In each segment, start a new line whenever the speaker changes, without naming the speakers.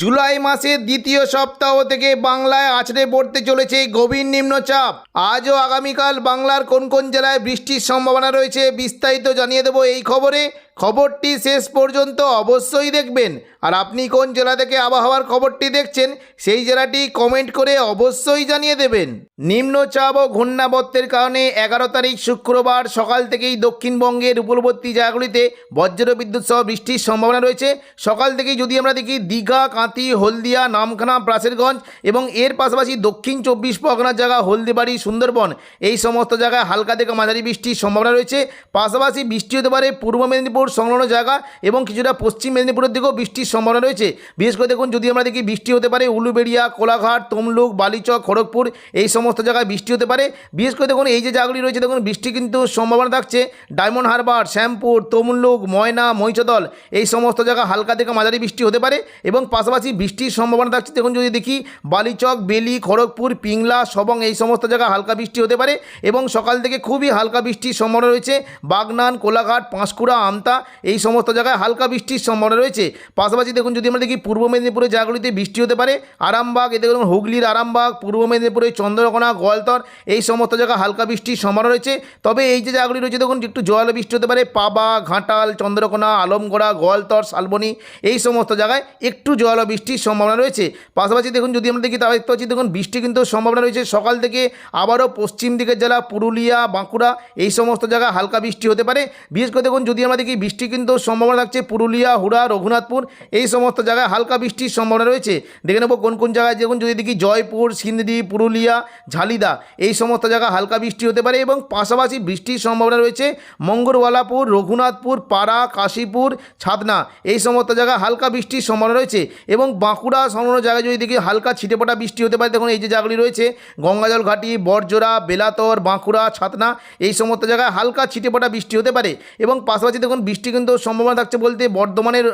জুলাই মাসের দ্বিতীয় সপ্তাহ থেকে বাংলায় আছড়ে পড়তে চলেছে গভীর নিম্নচাপ। আজ ও আগামীকাল বাংলার কোন কোন জেলায় বৃষ্টির সম্ভাবনা রয়েছে বিস্তারিত জানিয়ে দেব এই খবরে। খবরটি শেষ পর্যন্ত অবশ্যই দেখবেন। আর আপনি কোন জেলা থেকে আবহাওয়ার খবরটি দেখছেন, সেই জেলাটি কমেন্ট করে অবশ্যই জানিয়ে দেবেন। নিম্নচাপ ও ঘূর্ণাবর্তের কারণে এগারো তারিখ শুক্রবার সকাল থেকেই দক্ষিণবঙ্গের উপকূলবর্তী জায়গাগুলিতে বজ্র বিদ্যুৎ সহ বৃষ্টির সম্ভাবনা রয়েছে। সকাল থেকেই যদি আমরা দেখি, দীঘা কাঁতি হলদিয়া, নামখানা প্রাসেরগঞ্জ এবং এর পাশাপাশি দক্ষিণ চব্বিশ পরগনার জায়গা হলদিবাড়ি, সুন্দরবন, এই সমস্ত জায়গায় হালকা থেকে মাঝারি বৃষ্টির সম্ভাবনা রয়েছে। পাশাপাশি বৃষ্টি হতে পারে পূর্ব মেদিনীপুর সংলগ্ন জায়গা এবং কিছুটা পশ্চিম মেদিনীপুরের দিকেও বৃষ্টির সম্ভাবনা রয়েছে। বিশেষ করে দেখুন, যদি আমরা দেখি বৃষ্টি হতে পারে উলুবেড়িয়া, কোলাঘাট, তমলুক, বালিচক, খড়গপুর, এই সমস্ত জায়গায় বৃষ্টি হতে পারে। বিশেষ করে দেখুন, এই যে জায়গাগুলি রয়েছে, দেখুন, বৃষ্টি কিন্তু সম্ভাবনা থাকছে। ডায়মন্ড হারবার, শ্যামপুর, তমলুক, ময়না, মহিষদল, এই সমস্ত জায়গা হালকা থেকে মাঝারি বৃষ্টি হতে পারে এবং পাশাপাশি বৃষ্টির সম্ভাবনা থাকছে। দেখুন, যদি দেখি বালিচক, বেলি, খড়গপুর, পিংলা, সবং, এই সমস্ত জায়গা হালকা বৃষ্টি হতে পারে এবং সকাল থেকে খুবই হালকা বৃষ্টির সম্ভাবনা রয়েছে। বাগনান, কোলাঘাট, পাঁশকুড়া, আমতা এই সমস্ত জায়গায় হালকা বৃষ্টির সম্ভাবনা রয়েছে। পাশাপাশি দেখুন, যদি আমরা দেখি পূর্ব মেদিনীপুরের জায়গাগুলিতে বৃষ্টি হতে পারে। আরামবাগ এতে দেখুন হুগলির আরামবাগ, পূর্ব মেদিনীপুরের চন্দ্রকোনা, গোয়ালতর, এই সমস্ত জায়গায় হালকা বৃষ্টির সম্ভাবনা রয়েছে। তবে এই যে জায়গাগুলি রয়েছে, দেখুন, একটু জল বৃষ্টি হতে পারে। পাবা, ঘাটাল, চন্দ্রকোনা, আলমগড়া, গোয়ালতর, শালবনি, এই সমস্ত জায়গায় একটু জল বৃষ্টির সম্ভাবনা রয়েছে। পাশাপাশি দেখুন, যদি আমরা দেখি, তাহলে দেখতে পাচ্ছি, দেখুন, বৃষ্টি কিন্তু সম্ভাবনা রয়েছে সকাল থেকে আবারও পশ্চিম দিকের জেলা পুরুলিয়া, বাঁকুড়া, এই সমস্ত জায়গায় হালকা বৃষ্টি হতে পারে। বিশেষ করে দেখুন, যদি আমরা দেখি বৃষ্টি কিন্তু সম্ভাবনা থাকছে। পুরুলিয়া, হুড়া, রঘুনাথপুর, এই সমস্ত জায়গায় হালকা বৃষ্টির সম্ভাবনা রয়েছে। দেখে নেব কোন কোন জায়গায়, দেখুন যদি দেখি জয়পুর, সিন্দি, পুরুলিয়া, ঝালিদা, এই সমস্ত জায়গায় হালকা বৃষ্টি হতে পারে এবং পাশাপাশি বৃষ্টির সম্ভাবনা রয়েছে। মঙ্গলওয়ালাপুর রঘুনাথপুর, পাড়া, কাশীপুর ছাদনা এই সমস্ত জায়গায় হালকা বৃষ্টির সম্ভাবনা রয়েছে এবং বাঁকুড়া সংলগ্ন জায়গায় যদি দেখি হালকা ছিটেপোটা বৃষ্টি হতে পারে, দেখুন এই যে জায়গাগুলি রয়েছে। গঙ্গাজল ঘাটি বরজোড়া বেলাতর, বাঁকুড়া, ছাতনা, এই সমস্ত জায়গায় হালকা ছিটেপোটা বৃষ্টি হতে পারে এবং পাশাপাশি দেখুন বৃষ্টি কিন্তু সম্ভাবনা থাকছে বলতে বর্ধমানের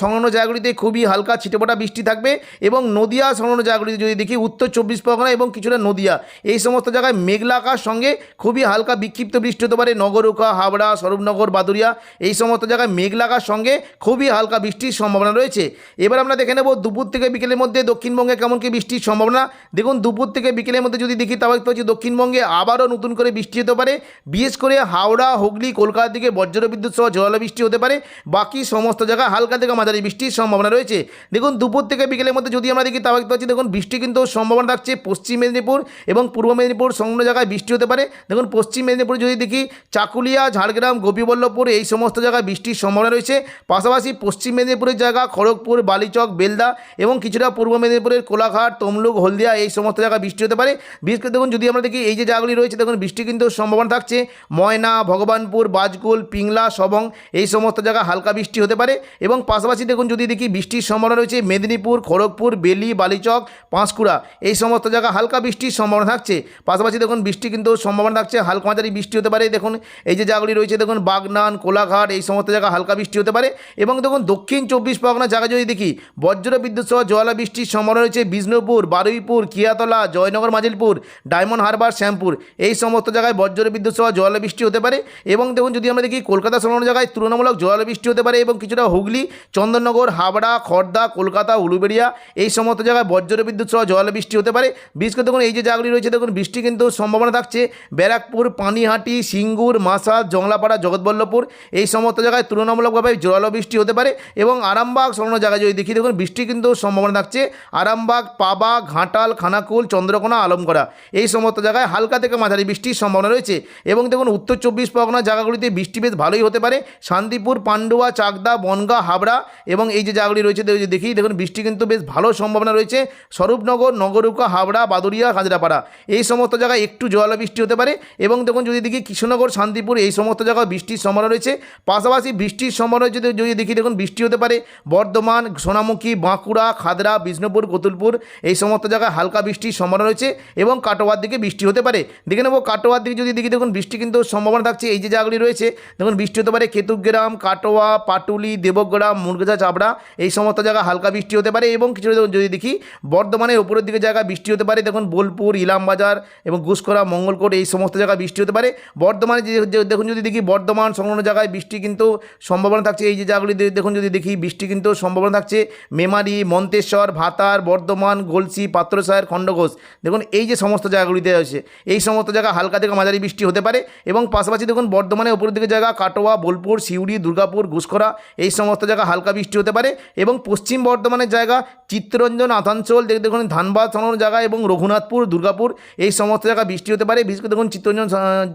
সংলগ্ন জায়গাগুলিতে খুবই হালকা ছিটেপটা বৃষ্টি থাকবে এবং নদিয়া সংলগ্ন জায়গাগুলিতে যদি দেখি উত্তর চব্বিশ পরগনা এবং কিছুটা নদিয়া, এই সমস্ত জায়গায় মেঘলা সঙ্গে খুবই হালকা বিক্ষিপ্ত বৃষ্টি হতে পারে নগরুকা, হাবড়া, স্বরূপনগর, বাদুরিয়া, এই সমস্ত জায়গায় মেঘলা সঙ্গে খুবই হালকা বৃষ্টির সম্ভাবনা রয়েছে। এবার আমরা দেখে নেব দুপুর থেকে বিকেলের মধ্যে দক্ষিণবঙ্গে কেমন কি বৃষ্টির সম্ভাবনা। দেখুন, দুপুর থেকে বিকেলের মধ্যে যদি দেখি তাহলে পাচ্ছি দক্ষিণবঙ্গে আবারও নতুন করে বৃষ্টি হতে পারে। বিশেষ করে হাওড়া, হুগলি, কলকাতার দিকে বজ্রবিদ্যুৎ সহ জল বৃষ্টি হতে পারে, বাকি সমস্ত জায়গায় হালকা থেকে মাঝারি বৃষ্টির সম্ভাবনা রয়েছে। দেখুন, দুপুর থেকে বিকেলের মধ্যে যদি আমরা দেখি, তাহলে দেখতে পাচ্ছি, দেখুন, বৃষ্টি কিন্তু সম্ভাবনা থাকছে পশ্চিম মেদিনীপুর এবং পূর্ব মেদিনীপুর সংলগ্ন জায়গায় বৃষ্টি হতে পারে। দেখুন, পশ্চিম মেদিনীপুর যদি দেখি, চাকুলিয়া, ঝাড়গ্রাম, গোপীবল্লভপুর, এই সমস্ত জায়গায় বৃষ্টির সম্ভাবনা রয়েছে। পাশাপাশি পশ্চিম মেদিনীপুরের জায়গা খড়গপুর, বালিচক, বেলদা এবং কিছুটা পূর্ব মেদিনীপুরের কোলাঘাট, তমলুক, হলদিয়া, এই সমস্ত জায়গায় বৃষ্টি হতে পারে। বিশেষ করে দেখুন, যদি আমরা দেখি, এই যে জায়গাগুলি রয়েছে, দেখুন, বৃষ্টি কিন্তু সম্ভাবনা থাকছে। ময়না, ভগবানপুর বাজকুল পিংলা, সবং এই সমস্ত জায়গায় হালকা বৃষ্টি হতে পারে এবং পাশাপাশি দেখুন যদি দেখি বৃষ্টির সম্ভাবনা রয়েছে মেদিনীপুর, খড়গপুর, বেলি, বালিচক, পাঁশকুড়া, এই সমস্ত জায়গায় হালকা বৃষ্টির সম্ভাবনা থাকছে। পাশাপাশি দেখুন বৃষ্টি কিন্তু সম্ভাবনা থাকছে, হালকা মাঝারি বৃষ্টি হতে পারে। দেখুন এই যে জায়গাগুলি রয়েছে, দেখুন বাগনান, কোলাঘাট, এই সমস্ত জায়গায় হালকা বৃষ্টি হতে পারে এবং দেখুন দক্ষিণ চব্বিশ পরগনা জায়গায় যদি দেখি, বজ্র বিদ্যুৎ সহ জলা বৃষ্টির সম্ভাবনা রয়েছে বিষ্ণুপুর, বারুইপুর, কিয়াতলা, জয়নগর, মাজিলপুর, ডায়মন্ড হারবার, শ্যামপুর। এই সমস্ত জায়গায় বজ্র বিদ্যুৎ সহ জল বৃষ্টি হতে পারে এবং দেখুন যদি আমরা দেখি কলকাতা সংলগ্ন জায়গায় তুলনামূলক জল বৃষ্টি হতে পারে এবং কিছুটা হুগলি, চন্দননগর, হাবড়া খড়দা কলকাতা, উলুবেড়িয়া এই সমস্ত জায়গায় বজ্র বিদ্যুৎ সহ জল বৃষ্টি হতে পারে। বিশেষ করে দেখুন, এই যে জায়গাগুলি রয়েছে, দেখুন, বৃষ্টি কিন্তু সম্ভাবনা থাকছে। ব্যারাকপুর, পানিহাটি, সিঙ্গুর মাসাদ জংলাপাড়া, জগৎবল্লভপুর এই সমস্ত জায়গায় তুলনামূলকভাবে জল বৃষ্টি হতে পারে এবং আরামবাগ সংলগ্ন জায়গায় যদি দেখি, দেখুন, বৃষ্টি কিন্তু সম্ভাবনা থাকছে। আরামবাগ, পাবা, ঘাটাল, খানাকুল, চন্দ্রকোনা, আলমগড়া এই সমস্ত জায়গায় হালকা থেকে মাঝারি বৃষ্টির সম্ভাবনা রয়েছে এবং দেখুন, উত্তর চব্বিশ পরগনা জায়গাগুলিতে বৃষ্টি বেশ ভালোই হতে পারে। শান্তিপুর, পান্ডুয়া, চাকদা, বনগা, হাবড়া এবং এই যে জায়গাগুলি রয়েছে দেখি দেখুন, বৃষ্টি কিন্তু বেশ ভালো সম্ভাবনা রয়েছে। স্বরূপনগর, নগরুকা, হাবড়া বাদুরিয়া হাজরাপাড়া এই সমস্ত জায়গায় একটু জল বৃষ্টি হতে পারে এবং দেখুন, যদি দেখি কৃষ্ণনগর, শান্তিপুর, এই সমস্ত জায়গায় বৃষ্টির সম্ভাবনা রয়েছে। পাশাপাশি বৃষ্টির সম্ভাবনা যদি যদি দেখি, দেখুন, বৃষ্টি হতে পারে। বর্ধমান, সোনামুখী, বাঁকুড়া, খাদরা, বিষ্ণুপুর, কতুলপুর, এই সমস্ত জায়গায় হালকা বৃষ্টির সম্ভাবনা রয়েছে এবং কাটোয়ার দিকে বৃষ্টি হতে পারে। দেখে নেব কাটোয়ার দিকে, যদি দেখি, দেখুন, বৃষ্টি কিন্তু সম্ভাবনা থাকছে। এই যে জায়গাগুলি রয়েছে, দেখুন, বৃষ্টি হতে পারে, কেতু তেতুগ্রাম কাটোয়া, পাটুলি, দেবগ্রাম মুরগেজা চাপড়া এই সমস্ত জায়গা হালকা বৃষ্টি হতে পারে এবং কিছু যদি দেখি বর্ধমানের উপরের দিকে জায়গা বৃষ্টি হতে পারে, দেখুন বোলপুর, ইলামবাজার এবং ঘুষকরা মঙ্গলকোট এই সমস্ত জায়গায় বৃষ্টি হতে পারে। বর্ধমানে যে দেখুন যদি দেখি বর্ধমান সংলগ্ন জায়গায় বৃষ্টি কিন্তু সম্ভাবনা থাকছে। এই যে জায়গাগুলি দেখুন যদি দেখি বৃষ্টি কিন্তু সম্ভাবনা থাকছে। মেমারি, মন্তেশ্বর, ভাতার, বর্ধমান, গলসি পাত্রসায়ের খণ্ডঘোষ। দেখুন এই যে সমস্ত জায়গাগুলিতে আছে এই সমস্ত জায়গা হালকা থেকে মাঝারি বৃষ্টি হতে পারে এবং পাশাপাশি দেখুন বর্ধমানের উপরের দিকে জায়গা কাটোয়া, বোলপুর সিউড়ি, দুর্গাপুর, ঘুষখরা এই সমস্ত জায়গা হালকা বৃষ্টি হতে পারে এবং পশ্চিম বর্ধমানের জায়গা চিত্তরঞ্জন আসানসোল দেখ- দেখুন ধানবাদ সংলগ্ন জায়গা এবং রঘুনাথপুর, দুর্গাপুর এই সমস্ত জায়গা বৃষ্টি হতে পারে। বিশেষ করে দেখুন চিত্তরঞ্জন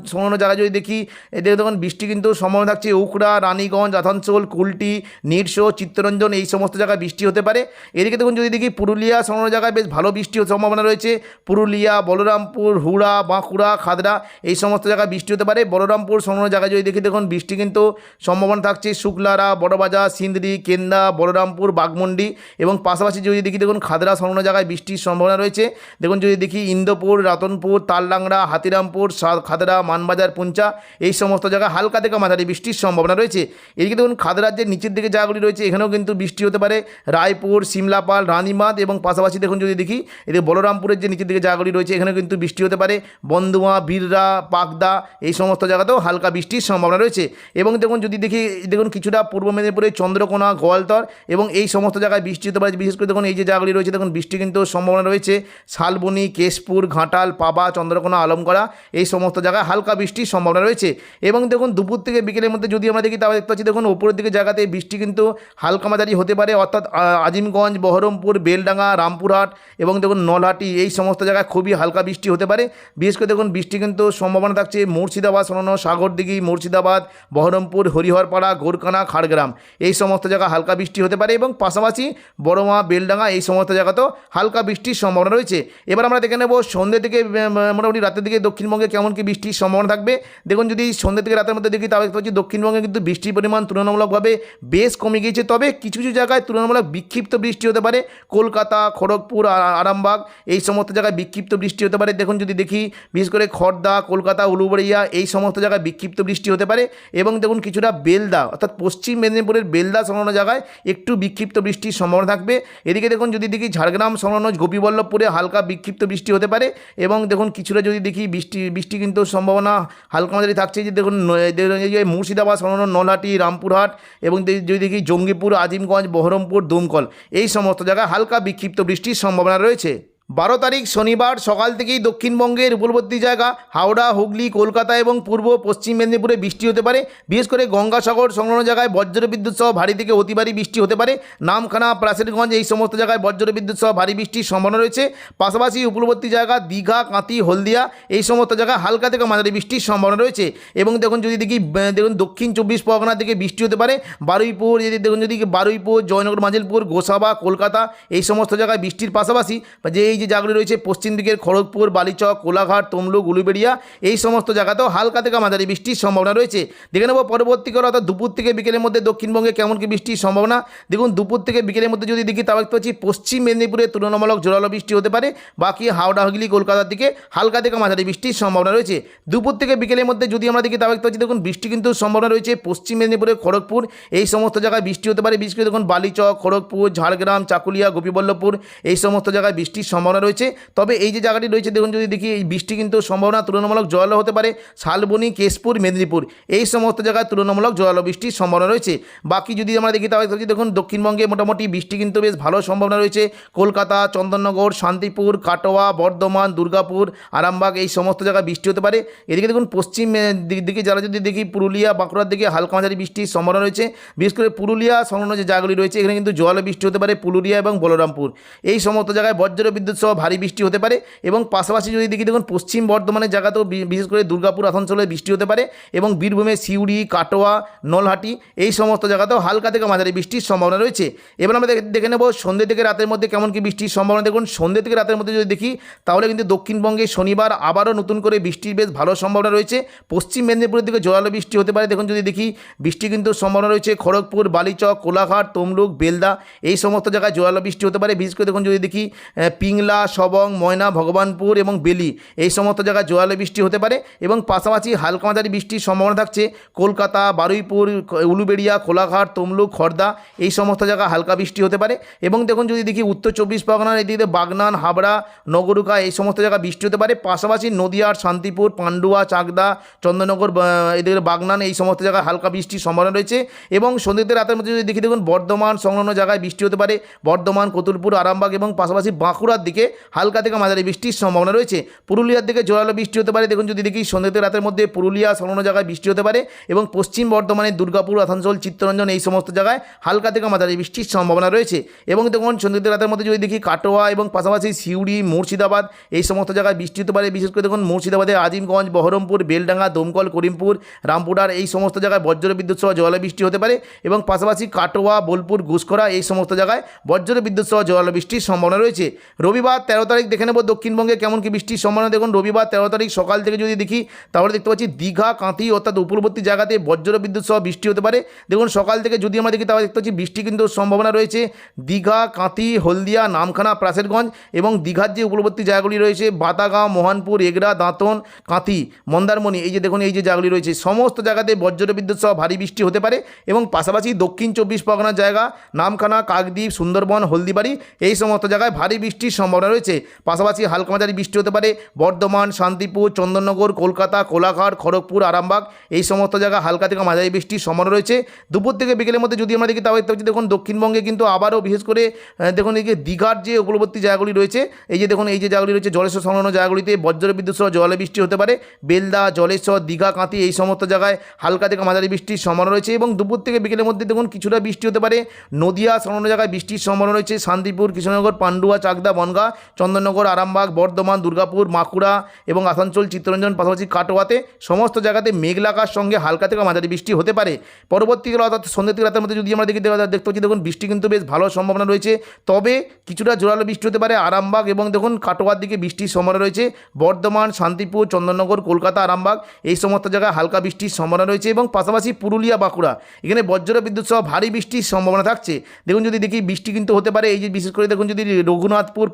সংলগ্ন জায়গা যদি দেখি এদের দেখুন বৃষ্টি কিন্তু সম্ভাবনা থাকছে। উখড়া, রানীগঞ্জ আসানসোল কুলটি, নিরসো, চিত্তরঞ্জন এই সমস্ত জায়গায় বৃষ্টি হতে পারে। এদিকে দেখুন যদি দেখি পুরুলিয়া সংলগ্ন জায়গায় বেশ ভালো বৃষ্টি হওয়ার সম্ভাবনা রয়েছে। পুরুলিয়া, বলরামপুর, হুড়া, বাঁকুড়া, খাদরা এই সমস্ত জায়গায় বৃষ্টি হতে পারে। বলরামপুর সংলগ্ন জায়গায় যদি দেখি, দেখুন বৃষ্টি কিন্তু সম্ভাবনা থাকছে শুক্লারা, বড়বাজার, সিন্দ্রি, কেন্দা, বলরামপুর বাগমন্ডি এবং পাশাপাশি যদি দেখি দেখুন খাদরা সংলগ্ন জায়গায় বৃষ্টির সম্ভাবনা রয়েছে। দেখুন যদি দেখি ইন্দোপুর, রতনপুর, তালডাংরা, হাতিরামপুর খাদরা, মানবাজার, পুঞ্চা এই সমস্ত জায়গায় হালকা থেকে মাঝারি বৃষ্টির সম্ভাবনা রয়েছে। এদিকে দেখুন খাদরার যে নিচের দিকে জায়গাগুলি রয়েছে, এখানেও কিন্তু বৃষ্টি হতে পারে। রায়পুর, সিমলাপাল রানীবাঁধ এবং পাশাপাশি দেখুন যদি দেখি এদিকে বলরামপুরের যে নিচের দিকে জায়গাগুলি রয়েছে, এখানেও কিন্তু বৃষ্টি হতে পারে। বন্দুয়া বীররা পাকদা এই সমস্ত জায়গাতেও হালকা বৃষ্টির সম্ভাবনা রয়েছে। এবং দেখুন যদি দেখি, দেখুন কিছুটা পূর্ব মেদিনীপুরের চন্দ্রকোনা, গোয়ালতর এবং এই সমস্ত জায়গায় বৃষ্টি হতে পারে বিশেষ করে দেখুন, এই যে জায়গাগুলি রয়েছে, দেখুন, বৃষ্টি কিন্তু সম্ভাবনা রয়েছে। শালবনি, কেশপুর, ঘাটাল, পাবা, চন্দ্রকোনা, আলমগড়া, এই সমস্ত জায়গায় হালকা বৃষ্টির সম্ভাবনা রয়েছে। এবং দেখুন, দুপুর থেকে বিকেলের মধ্যে যদি আমরা দেখি, তাহলে দেখতে পাচ্ছি, দেখুন, উপরের দিকে জায়গাতে বৃষ্টি কিন্তু হালকা মাঝারি হতে পারে। অর্থাৎ আজিমগঞ্জ, বহরমপুর, বেলডাঙ্গা, রামপুরহাট এবং দেখুন, নলহাটি, এই সমস্ত জায়গায় খুবই হালকা বৃষ্টি হতে পারে। বিশেষ করে দেখুন, বৃষ্টি কিন্তু সম্ভাবনা থাকছে মুর্শিদাবাদ সংলগ্ন সাগরদিঘি, মুর্শিদাবাদ, বহরমপুর হরিহরপাড়া, গোরকানা, খাড়গ্রাম। এই সমস্ত জায়গা হালকা বৃষ্টি হতে পারে এবং পাশাপাশি বড়মা, বেলডাঙ্গা এই সমস্ত জায়গাতেও হালকা বৃষ্টির সম্ভাবনা রয়েছে। এবার আমরা দেখে নেব সন্ধ্যে থেকে মোটামুটি রাতের দিকে দক্ষিণবঙ্গে কেমন কি বৃষ্টির সম্ভাবনা থাকবে। দেখুন, যদি সন্ধ্যে থেকে রাতের মধ্যে দেখি, তাহলে পাচ্ছি দক্ষিণবঙ্গে কিন্তু বৃষ্টির পরিমাণ তুলনামূলকভাবে বেশ কমে গিয়েছে। তবে কিছু কিছু জায়গায় তুলনামূলক বিক্ষিপ্ত বৃষ্টি হতে পারে। কলকাতা, খড়গপুর আরামবাগ এই সমস্ত জায়গায় বিক্ষিপ্ত বৃষ্টি হতে পারে। দেখুন, যদি দেখি বিশেষ করে খড়দা কলকাতা, উলুবড়িয়া এই সমস্ত জায়গায় বিক্ষিপ্ত বৃষ্টি হতে পারে। এবং দেখুন কিছুটা বেলদা অর্থাৎ পশ্চিম মেদিনীপুরের বেলদা সংলগ্ন জায়গায় একটু বিক্ষিপ্ত বৃষ্টির সম্ভাবনা থাকবে। এদিকে দেখুন, যদি দেখি ঝাড়গ্রাম সংলগ্ন গোপীবল্লভপুরে হালকা বিক্ষিপ্ত বৃষ্টি হতে পারে এবং দেখুন, কিছুটা যদি দেখি বৃষ্টি বৃষ্টি কিন্তু সম্ভাবনা হালকা মাঝারি থাকছে। যে দেখুন মুর্শিদাবাদ সংলগ্ন নলহাটি, রামপুরহাট এবং যদি দেখি জঙ্গিপুর, আজিমগঞ্জ, বহরমপুর, দমকল, এই সমস্ত জায়গায় হালকা বিক্ষিপ্ত বৃষ্টির সম্ভাবনা রয়েছে। বারো তারিখ শনিবার সকাল থেকেই দক্ষিণবঙ্গের উপকূলবর্তী জায়গা, হাওড়া, হুগলি, কলকাতা এবং পূর্ব পশ্চিম মেদিনীপুরে বৃষ্টি হতে পারে। বিশেষ করে গঙ্গাসাগর সংলগ্ন জায়গায় বজ্র বিদ্যুৎ সহ ভারী থেকে অতি ভারী বৃষ্টি হতে পারে। নামখানা, প্রাচীরগঞ্জ এই সমস্ত জায়গায় বজ্র বিদ্যুৎ সহ ভারী বৃষ্টির সম্ভাবনা রয়েছে। পাশাপাশি উপকূলবর্তী জায়গা দীঘা কাঁতি হলদিয়া এই সমস্ত জায়গায় হালকা থেকে মাঝারি বৃষ্টির সম্ভাবনা রয়েছে। এবং দেখুন যদি দেখি দেখুন দক্ষিণ চব্বিশ পরগনা থেকে বৃষ্টি হতে পারে। বারুইপুর যদি দেখুন যদি বারুইপুর, জয়নগর মাজিলপুর গোসাবা, কলকাতা এই সমস্ত জায়গায় বৃষ্টির পাশাপাশি, যে এই যে জায়গাগুলি রয়েছে, পশ্চিম দিকের খড়গপুর, বালিচক, কোলাঘাট, তমলুক, উলুবেড়িয়া, এই সমস্ত জায়গাতেও হালকা থেকে মাঝারি বৃষ্টির সম্ভাবনা রয়েছে। দেখে নেব পরবর্তীকালে অর্থাৎ দুপুর থেকে বিকেলের মধ্যে দক্ষিণবঙ্গে কেমন কি বৃষ্টির সম্ভাবনা। দেখুন, দুপুর থেকে বিকেলের মধ্যে যদি দেখি, তাহলে দেখতে পাচ্ছি পশ্চিম মেদিনীপুরে তুলনামূলক জোরালো বৃষ্টি হতে পারে। বাকি হাওড়া হুগলি কলকাতার দিকে হালকা থেকে মাঝারি বৃষ্টির সম্ভাবনা রয়েছে। দুপুর থেকে বিকেলের মধ্যে যদি আমরা দেখি, তাহলে দেখতে পাচ্ছি, দেখুন, বৃষ্টি কিন্তু সম্ভাবনা রয়েছে পশ্চিম মেদিনীপুরে, খড়গপুর। এই সমস্ত জায়গায় বৃষ্টি হতে পারে, বিশেষ করে দেখুন, বালিচক, খড়গপুর, ঝাড়গ্রাম, চাকুলিয়া, গোপীবল্লভপুর। এই সমস্ত জায়গায় বৃষ্টির সম্ভাবনা রয়েছে। তবে এই যে জায়গাটি রয়েছে, দেখুন যদি দেখি, এই বৃষ্টি কিন্তু সম্ভাবনা তুলনামূলক জোরালো হতে পারে। শালবনি, কেশপুর, মেদিনীপুর, এই সমস্ত জায়গায় তুলনামূলক জোরালো বৃষ্টির সম্ভাবনা রয়েছে। বাকি যদি আমরা দেখি, তাহলে দেখুন, দক্ষিণবঙ্গে মোটামুটি বৃষ্টি কিন্তু বেশ ভালো সম্ভাবনা রয়েছে। কলকাতা, চন্দননগর, শান্তিপুর, কাটোয়া, বর্ধমান, দুর্গাপুর, আরামবাগ, এই সমস্ত জায়গায় বৃষ্টি হতে পারে। এদিকে দেখুন, পশ্চিম দিকে যারা যদি দেখি, পুরুলিয়া, বাঁকুড়ার দিকে হালকা মাঝারি বৃষ্টির সম্ভাবনা রয়েছে। বিশেষ করে পুরুলিয়া সংলগ্ন যে জায়গাগুলি রয়েছে, এখানে কিন্তু জল বৃষ্টি হতে পারে পুরুলিয়া এবং বলরামপুর। এই সমস্ত জায়গায় বজ্র বিদ্যুৎ সহ ভারী বৃষ্টি হতে পারে এবং পাশাপাশি যদি দেখি দেখুন পশ্চিম বর্ধমানের জায়গাতেও বিশেষ করে দুর্গাপুর, আসানসোলে বৃষ্টি হতে পারে এবং বীরভূমে সিউড়ি, কাটোয়া, নলহাটি এই সমস্ত জায়গাতেও হালকা থেকে মাঝারি বৃষ্টির সম্ভাবনা রয়েছে। এবার আমরা দেখে- নেব সন্ধ্যে থেকে রাতের মধ্যে কেমন কি বৃষ্টির সম্ভাবনা। দেখুন সন্ধ্যে থেকে রাতের মধ্যে যদি দেখি, তাহলে কিন্তু দক্ষিণবঙ্গে শনিবার আবারও নতুন করে বৃষ্টির বেশ ভালো সম্ভাবনা রয়েছে। পশ্চিম মেদিনীপুরের দিকে জোরালো বৃষ্টি হতে পারে। দেখুন যদি দেখি, বৃষ্টি কিন্তু সম্ভাবনা রয়েছে খড়গপুর, বালিচক, কোলাঘাট, তমলুক, বেলদা এই সমস্ত জায়গায় জোরালো বৃষ্টি হতে পারে। বিশেষ করে দেখুন যদি দেখি পিংলা মোংলা সবং, ময়না, ভগবানপুর এবং বেলি। এই সমস্ত জায়গায় জোয়ালো বৃষ্টি হতে পারে এবং পাশাপাশি হালকা মাঝারি বৃষ্টির সম্ভাবনা থাকছে। কলকাতা, বারুইপুর, উলুবেড়িয়া, কোলাঘাট, তমলুক, খর্দা, এই সমস্ত জায়গায় হালকা বৃষ্টি হতে পারে। এবং দেখুন, যদি দেখি উত্তর চব্বিশ পরগনার এদিকে বাগনান, হাবড়া, নগরুকা, এই সমস্ত জায়গায় বৃষ্টি হতে পারে। পাশাপাশি নদিয়ার, শান্তিপুর, পান্ডুয়া, চাকদা, চন্দ্রনগর এদিকে বাগনান, এই সমস্ত জায়গায় হালকা বৃষ্টির সম্ভাবনা রয়েছে। এবং সন্ধ্যেতে রাতের মধ্যে যদি দেখি, দেখুন, বর্ধমান সংলগ্ন জায়গায় বৃষ্টি হতে পারে। বর্ধমান, কতুলপুর, আরামবাগ এবং পাশাপাশি বাঁকুড়ার দিকে হালকা থেকে মাঝারি বৃষ্টির সম্ভাবনা রয়েছে। পুরুলিয়ার দিকে জোরালো বৃষ্টি হতে পারে। দেখুন যদি দেখি সন্ধ্যেতে রাতের মধ্যে পুরুলিয়া সংলগ্ন জায়গায় বৃষ্টি হতে পারে এবং পশ্চিম বর্ধমানের দুর্গাপুর, আসানসোল, চিত্তরঞ্জন এই সমস্ত জায়গায় হালকা থেকে মাঝারি বৃষ্টির সম্ভাবনা রয়েছে এবং দেখুন সন্ধ্যেতে রাতের মধ্যে যদি দেখি কাটোয়া এবং পাশাপাশি সিউড়ি, মুর্শিদাবাদ এই সমস্ত জায়গায় বৃষ্টি হতে পারে। বিশেষ করে দেখুন মুর্শিদাবাদে আজিমগঞ্জ, বহরমপুর, বেলডাঙ্গা, দমকল, করিমপুর, রামপুরহাট এই সমস্ত জায়গায় বজ্র বিদ্যুৎ সহ জল বৃষ্টি হতে পারে এবং পাশাপাশি কাটোয়া, বোলপুর ঘুষকরা এই সমস্ত জায়গায় বজ্র বিদ্যুৎ সহ জল বৃষ্টির সম্ভাবনা রয়েছে। রবিবার তেরো তারিখ দেখে নেব দক্ষিণবঙ্গে কেমন কি বৃষ্টির সম্ভাবনা। দেখুন, রবিবার তেরো তারিখ সকাল থেকে যদি দেখি, তাহলে দেখতে পাচ্ছি দীঘা, কাঁথি অর্থাৎ উপকূলবর্তী জায়গাতে বজ্র বিদ্যুৎ সহ বৃষ্টি হতে পারে। দেখুন, সকাল থেকে যদি আমরা দেখি, তাহলে দেখতে পাচ্ছি বৃষ্টি কিন্তু সম্ভাবনা রয়েছে। দীঘা, কাঁথি, হলদিয়া, নামখানা, প্রাসেরগঞ্জ এবং দীঘার যে উপকূলবর্তী জায়গাগুলি রয়েছে, বাতাগাঁও, মোহনপুর এগরা দাঁতন, কাঁথি, মন্দারমণি, এই যে দেখুন, এই যে জায়গাগুলি রয়েছে, সমস্ত জায়গাতে বজ্র বিদ্যুৎ সহ ভারী বৃষ্টি হতে পারে এবং পাশাপাশি দক্ষিণ চব্বিশ পরগনার জায়গা, নামখানা, কাকদ্বীপ, সুন্দরবন, হলদিবাড়ি, এই সমস্ত জায়গায় ভারী বৃষ্টির সম্ভাবনা রয়েছে। পাশাপাশি হালকা মাঝারি বৃষ্টি হতে পারে। বর্ধমান, শান্তিপুর, চন্দননগর, কলকাতা, কোলাঘাট, খড়গপুর, আরামবাগ এই সমস্ত জায়গা হালকা থেকে মাঝারি বৃষ্টির সম্ভাবনা রয়েছে। দুপুর থেকে বিকেলের মধ্যে যদি আমরা দেখি তাহলে দেখতে পাচ্ছি, দেখুন দক্ষিণবঙ্গে কিন্তু আবারও বিশেষ করে দেখুন এই যে দীঘার যে উপকূলবর্তী জায়গাগুলি রয়েছে, এই যে দেখুন এই যে জায়গাগুলি রয়েছে জলেশ্বর সংলগ্ন জায়গাগুলিতে বজ্র বিদ্যুৎ সহ জলে বৃষ্টি হতে পারে। বেলদা, জলেশ্বর, দীঘা, কাঁথি এই সমস্ত জায়গায় হালকা থেকে মাঝারি বৃষ্টির সম্ভাবনা রয়েছে এবং দুপুর থেকে বিকেলের মধ্যে দেখুন কিছুটা বৃষ্টি হতে পারে। নদিয়া সংলগ্ন জায়গায় বৃষ্টির সম্ভাবনা রয়েছে। শান্তিপুর, কৃষ্ণনগর, পান্ডুয়া, চাকদা, বনগা চন্দননগর, আরামবাগ, বর্ধমান, দুর্গাপুর বাঁকুড়া এবং আসানসোল, চিত্তরঞ্জন, পাশাপাশি কাটোয়াতে সমস্ত জায়গাতে মেঘলাকার সঙ্গে হালকা থেকে মাঝারি বৃষ্টি হতে পারে। পরবর্তীকালে অর্থাৎ সন্ধ্যে থেকে রাতের মধ্যে যদি আমরা দেখি দেখতে পাচ্ছি, দেখুন, বৃষ্টি কিন্তু বেশ ভালো সম্ভাবনা রয়েছে। তবে কিছুটা জোরালো বৃষ্টি হতে পারে আরামবাগ এবং দেখুন, কাটোয়ার দিকে বৃষ্টির সম্ভাবনা রয়েছে। বর্ধমান, শান্তিপুর, চন্দননগর, কলকাতা, আরামবাগ, এই সমস্ত জায়গায় হালকা বৃষ্টির সম্ভাবনা রয়েছে এবং পাশাপাশি পুরুলিয়া, বাঁকুড়া, এখানে বজ্র বিদ্যুৎ সহ ভারী বৃষ্টির সম্ভাবনা থাকছে। দেখুন, যদি দেখি বৃষ্টি কিন্তু হতে পারে, এই যে বিশেষ করে দেখুন, যদি রঘুনাথপুর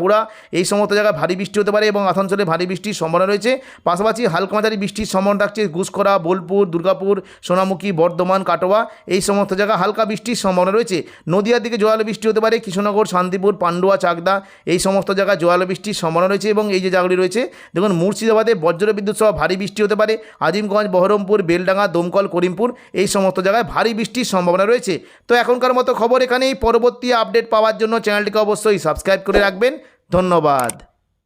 হুড়া এই সমস্ত জায়গায় ভারী বৃষ্টি হতে পারে এবং আসানসোলে ভারী বৃষ্টির সম্ভাবনা রয়েছে। পাশাপাশি হালকা মাঝারি বৃষ্টির সম্ভাবনা থাকছে ঘুষকরা বোলপুর, দুর্গাপুর, সোনামুখী, বর্ধমান, কাটোয়া এই সমস্ত জায়গায় হালকা বৃষ্টির সম্ভাবনা রয়েছে। নদিয়ার দিকে জোয়ালো বৃষ্টি হতে পারে, কৃষ্ণনগর, শান্তিপুর, পান্ডুয়া, চাকদা এই সমস্ত জায়গায় জোয়ালো বৃষ্টির সম্ভাবনা রয়েছে এবং এই যে জায়গাগুলি রয়েছে, দেখুন মুর্শিদাবাদে বজ্র বিদ্যুৎ সহ ভারী বৃষ্টি হতে পারে, আজিমগঞ্জ, বহরমপুর, বেলডাঙ্গা, দমকল, করিমপুর এই সমস্ত জায়গায় ভারী বৃষ্টির সম্ভাবনা রয়েছে। তো এখনকার মতো খবর এখানেই, পরবর্তী আপডেট পাওয়ার জন্য চ্যানেলটিকে অবশ্যই সাবস্ক্রাইব করে রাখবেন। ধন্যবাদ।